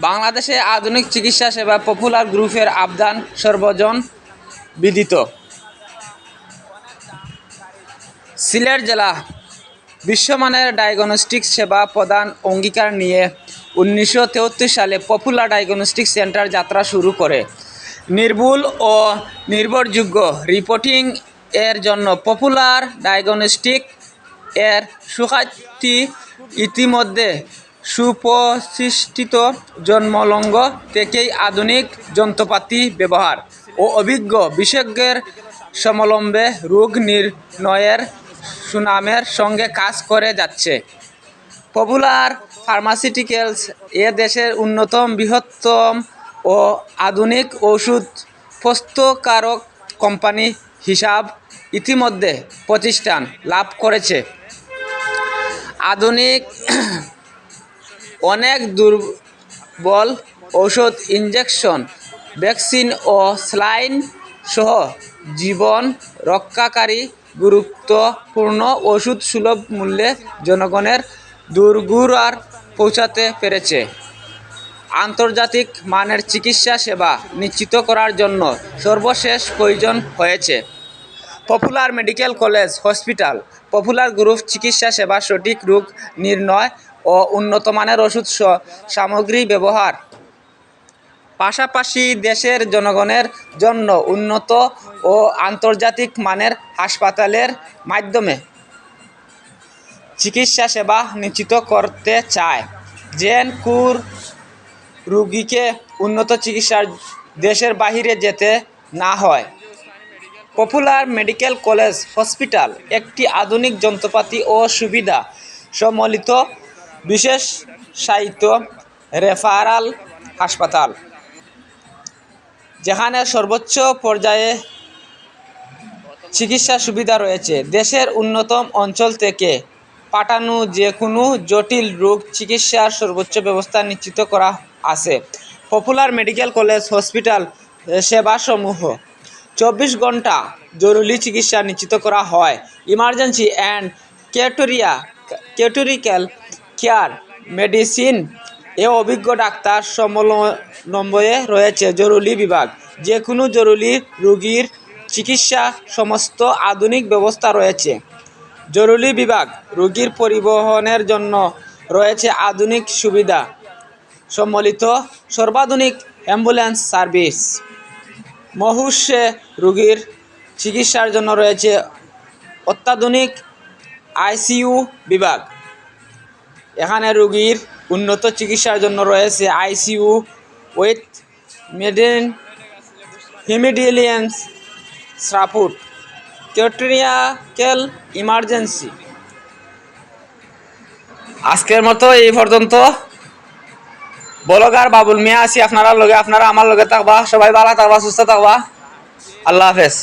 বাংলাদেশে আধুনিক চিকিৎসা সেবা পপুলার গ্রুপের আবদান সর্বজন বিদিত। সিলেট জেলা বিশ্বমানের ডায়াগনস্টিক সেবা প্রদান অঙ্গীকার নিয়ে উনিশশো সালে পপুলার ডায়াগনস্টিক সেন্টার যাত্রা শুরু করে। নির্ভুল ও নির্ভরযোগ্য রিপোর্টিং এর জন্য পপুলার ডায়াগনস্টিক এর সুখ্যাতি ইতিমধ্যে সুপ্রতিষ্ঠিত জন্মলঙ্গ থেকেই আধুনিক যন্ত্রপাতি ব্যবহার ও অভিজ্ঞ বিশেষজ্ঞের সমলম্বে রোগ নির্ণয়ের সুনামের সঙ্গে কাজ করে যাচ্ছে। পপুলার ফার্মাসিউটিক্যালস এ দেশের অন্যতম বৃহত্তম ও আধুনিক ওষুধ প্রস্তুতকারক কোম্পানি হিসাব ইতিমধ্যে প্রতিষ্ঠান লাভ করেছে। আধুনিক অনেক দুর্বল ঔষধ ইঞ্জেকশন ভ্যাকসিন ও স্লাইন সহ জীবন রক্ষাকারী গুরুত্বপূর্ণ ওষুধ সুলভ মূল্যে জনগণের দুর্গুরার পৌঁছাতে পেরেছে। আন্তর্জাতিক মানের চিকিৎসা সেবা নিশ্চিত করার জন্য সর্বশেষ প্রয়োজন হয়েছে। Popular Medical College, Hospital, Popular Group চিকিৎসা সেবা সঠিক রোগ নির্ণয় ও উন্নত মানের ওষুধ সামগ্রী ব্যবহার। পাশাপাশি দেশের জনগণের জন্য উন্নত ও আন্তর্জাতিক মানের হাসপাতালের মাধ্যমে চিকিৎসা সেবা নিশ্চিত করতে চায়। জেন কুর রুগীকে উন্নত চিকিৎসার দেশের বাহিরে যেতে না হয়। পপুলার মেডিকেল কলেজ, হসপিটাল একটি আধুনিক যন্ত্রপাতি ও সুবিধা সম্মিলিত বিশেষ সাহিত্য রেফারাল হাসপাতাল, যেখানে সর্বোচ্চ পর্যায়ে চিকিৎসা সুবিধা রয়েছে। দেশের উন্নতম অঞ্চল থেকে পাঠানো যে কোনো জটিল রোগ চিকিৎসার সর্বোচ্চ ব্যবস্থা নিশ্চিত করা আছে। পপুলার মেডিকেল কলেজ, হসপিটাল, সেবাসমূহ। চব্বিশ ঘণ্টা জরুরি চিকিৎসা নিশ্চিত করা হয়। ইমার্জেন্সি অ্যান্ড কেটোরিয়া, কেটোরিক্যাল কেয়ার, মেডিসিন এ অভিজ্ঞ ডাক্তার সমলম্বয়ে রয়েছে জরুরি বিভাগ। যে কোনো জরুরি রোগীর চিকিৎসা সমস্ত আধুনিক ব্যবস্থা রয়েছে। জরুরি বিভাগ, রোগীর পরিবহনের জন্য রয়েছে আধুনিক সুবিধা। সম্মিলিত সর্বাধুনিক অ্যাম্বুলেন্স সার্ভিস। মহুষ্যে রোগীর চিকিৎসার জন্য রয়েছে অত্যাধুনিক আইসিইউ বিভাগ। এখানে রোগীর উন্নত চিকিৎসার জন্য রয়েছে আইসিইউ উইথ মেডেন হিমিডিলিয়েন্স সাপোর্ট কেট্রিয়াকেল ইমার্জেন্সি। আজকের মতো এই পর্যন্ত। বলগার বাবুল মিয়া আছি, আপনারা লগে, আপনারা আমার লগে থাকবা, সবাই ভালো থাকবা, সুস্থ থাকবা। আল্লাহ হাফেজ।